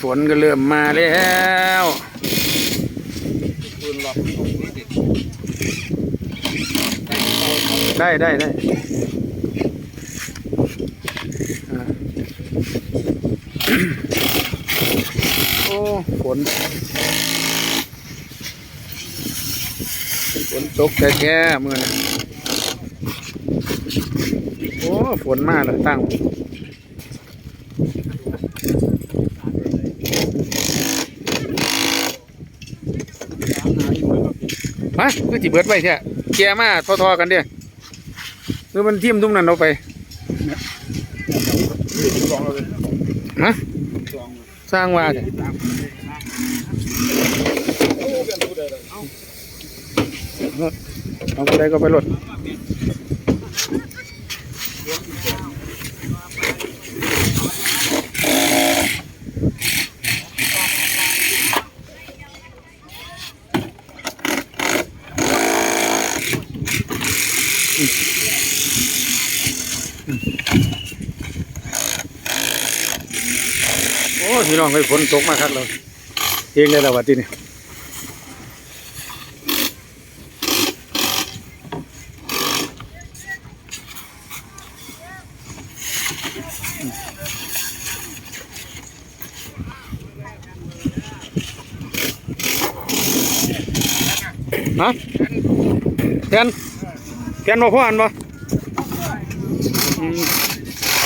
ฝนก็เริ่มมาแล้วได้ได้ได้โอ้ฝนฝนตกแท้ๆมื่อนะโอ้ฝนมาแล้วตั้ง ฮะคือจิเบิดไว้แท้แกมาทอๆกันเด้หรือมันทิ่มทุ่มนั่นเอาไปฮะสร้างว่าเอาเอาไปได้ก็ไปรถ โอ้พี่น้องเคยฝนตกมาครับเราเองได้แล้ววัดที่นี่ฮะแทน ขียนมาพ่ออันบ่อืม